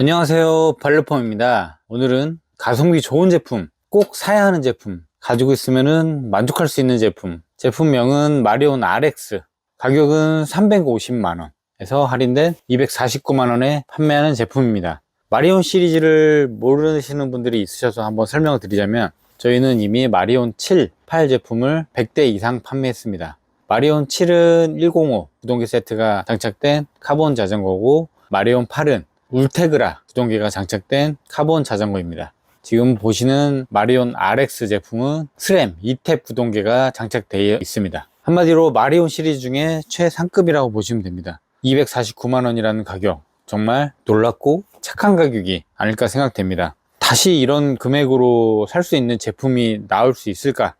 안녕하세요. 발르폼입니다. 오늘은 가성비 좋은 제품 꼭 사야 하는 제품 가지고 있으면 만족할 수 있는 제품. 제품명은 마리온 RX 가격은 350만원 에서 할인된 249만원에 판매하는 제품입니다. 마리온 시리즈를 모르시는 분들이 있으셔서 한번 설명을 드리자면 저희는 이미 마리온 7, 8 제품을 100대 이상 판매했습니다. 마리온 7은 105 구동기 세트가 장착된 카본 자전거고 마리온 8은 울테그라 구동기가 장착된 카본 자전거입니다. 지금 보시는 마리온 RX 제품은 스램 2탭 구동기가 장착되어 있습니다. 한마디로 마리온 시리즈 중에 최상급이라고 보시면 됩니다. 249만원이라는 가격 정말 놀랍고 착한 가격이 아닐까 생각됩니다. 다시 이런 금액으로 살 수 있는 제품이 나올 수 있을까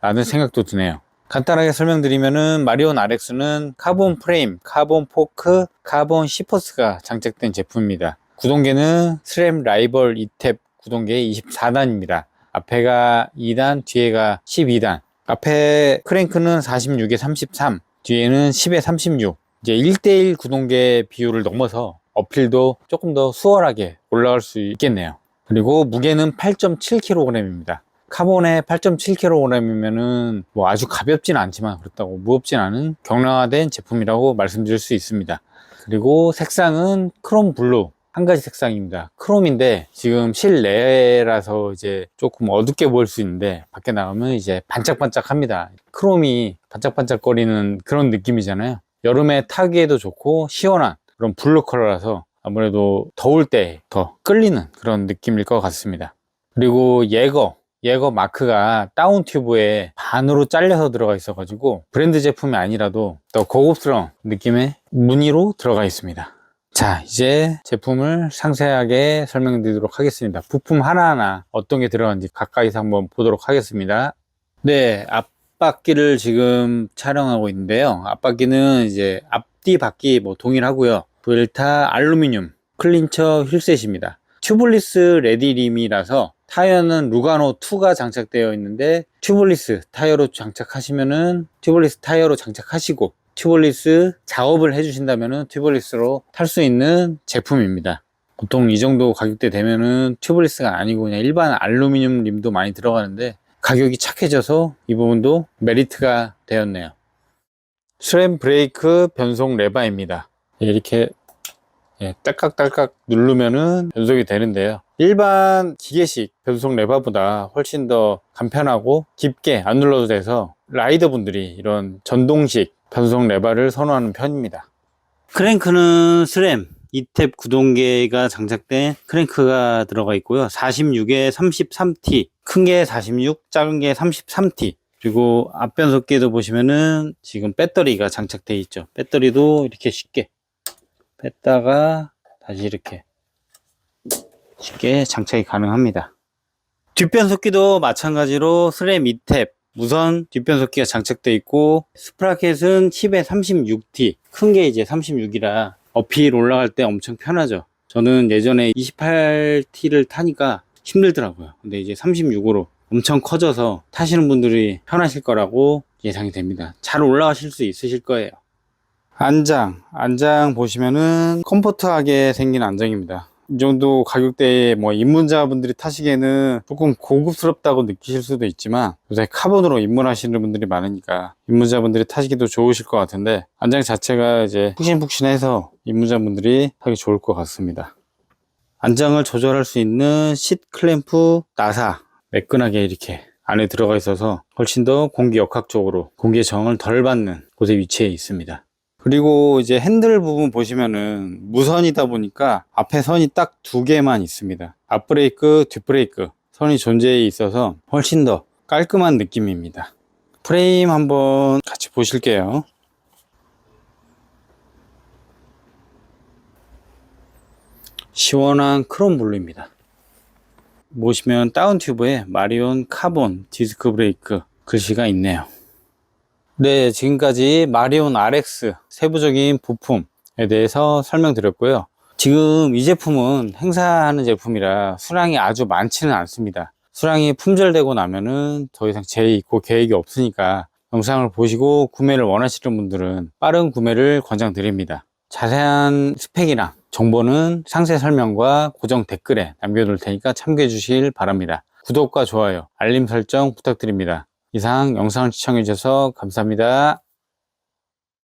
라는 생각도 드네요. 간단하게 설명드리면은 마리온 RX는 카본 프레임, 카본 포크, 카본 시퍼스가 장착된 제품입니다. 구동계는 스램 라이벌 2탭 구동계 24단입니다. 앞에가 2단, 뒤에가 12단. 앞에 크랭크는 46에 33, 뒤에는 10에 36. 이제 1대1 구동계 비율을 넘어서 어필도 조금 더 수월하게 올라갈 수 있겠네요. 그리고 무게는 8.7kg입니다. 카본의 8.7kg이면은 뭐 아주 가볍진 않지만 그렇다고 무겁진 않은 경량화된 제품이라고 말씀드릴 수 있습니다. 그리고 색상은 크롬 블루 한 가지 색상입니다. 크롬인데 지금 실내라서 이제 조금 어둡게 보일 수 있는데 밖에 나가면 이제 반짝반짝합니다. 크롬이 반짝반짝거리는 그런 느낌이잖아요. 여름에 타기에도 좋고 시원한 그런 블루 컬러라서 아무래도 더울 때 더 끌리는 그런 느낌일 것 같습니다. 그리고 예거 예거 마크가 다운 튜브에 반으로 잘려서 들어가 있어 가지고 브랜드 제품이 아니라도 더 고급스러운 느낌의 무늬로 들어가 있습니다. 자 이제 제품을 상세하게 설명드리도록 하겠습니다. 부품 하나하나 어떤 게 들어간지 가까이서 한번 보도록 하겠습니다. 네 앞바퀴를 지금 촬영하고 있는데요. 앞바퀴는 이제 앞뒤 바퀴 뭐 동일하고요. 부엘타 알루미늄 클린처 휠셋입니다. 튜블리스 레디림이라서 타이어는 루가노 2가 장착되어 있는데 튜블리스 타이어로 장착하시면은 튜블리스 타이어로 장착하시고 튜블리스 작업을 해주신다면은 튜블리스로 탈 수 있는 제품입니다. 보통 이 정도 가격대 되면은 튜블리스가 아니고 그냥 일반 알루미늄 림도 많이 들어가는데 가격이 착해져서 이 부분도 메리트가 되었네요. 스램 브레이크 변속 레바입니다. 이렇게 예, 딸깍딸깍 누르면은 변속이 되는데요. 일반 기계식 변속 레바보다 훨씬 더 간편하고 깊게 안 눌러도 돼서 라이더 분들이 이런 전동식 변속 레바를 선호하는 편입니다. 크랭크는 스램 2탭 구동계가 장착된 크랭크가 들어가 있고요. 46에 33T, 큰 게 46, 작은 게 33T. 그리고 앞변속기도 보시면은 지금 배터리가 장착되어 있죠. 배터리도 이렇게 쉽게 뺐다가 다시 이렇게 쉽게 장착이 가능합니다. 뒷변속기도 마찬가지로 스램 2탭 무선 뒷변속기가 장착되어 있고 스프라켓은 10에 36T 큰 게 이제 36이라 어필 올라갈 때 엄청 편하죠. 저는 예전에 28T를 타니까 힘들더라고요. 근데 이제 36으로 엄청 커져서 타시는 분들이 편하실 거라고 예상이 됩니다. 잘 올라가실 수 있으실 거예요. 안장, 안장 보시면은 컴포트하게 생긴 안장입니다. 이 정도 가격대에 뭐 입문자분들이 타시기에는 조금 고급스럽다고 느끼실 수도 있지만 요새 카본으로 입문하시는 분들이 많으니까 입문자분들이 타시기도 좋으실 것 같은데 안장 자체가 이제 푹신푹신해서 입문자분들이 타기 좋을 것 같습니다. 안장을 조절할 수 있는 쉿 클램프 나사 매끈하게 이렇게 안에 들어가 있어서 훨씬 더 공기 역학적으로 공기의 저항을 덜 받는 곳에 위치해 있습니다. 그리고 이제 핸들 부분 보시면은 무선이다 보니까 앞에 선이 딱 두 개만 있습니다. 앞브레이크, 뒷브레이크 선이 존재해 있어서 훨씬 더 깔끔한 느낌입니다. 프레임 한번 같이 보실게요. 시원한 크롬 블루입니다. 보시면 다운 튜브에 마리온 카본 디스크 브레이크 글씨가 있네요. 네, 지금까지 마리온 RX 세부적인 부품에 대해서 설명드렸고요. 지금 이 제품은 행사하는 제품이라 수량이 아주 많지는 않습니다. 수량이 품절되고 나면은 더 이상 재입고 계획이 없으니까 영상을 보시고 구매를 원하시는 분들은 빠른 구매를 권장드립니다. 자세한 스펙이나 정보는 상세 설명과 고정 댓글에 남겨둘 테니까 참고해 주실 바랍니다. 구독과 좋아요, 알림 설정 부탁드립니다. 이상 영상을 시청해 주셔서 감사합니다.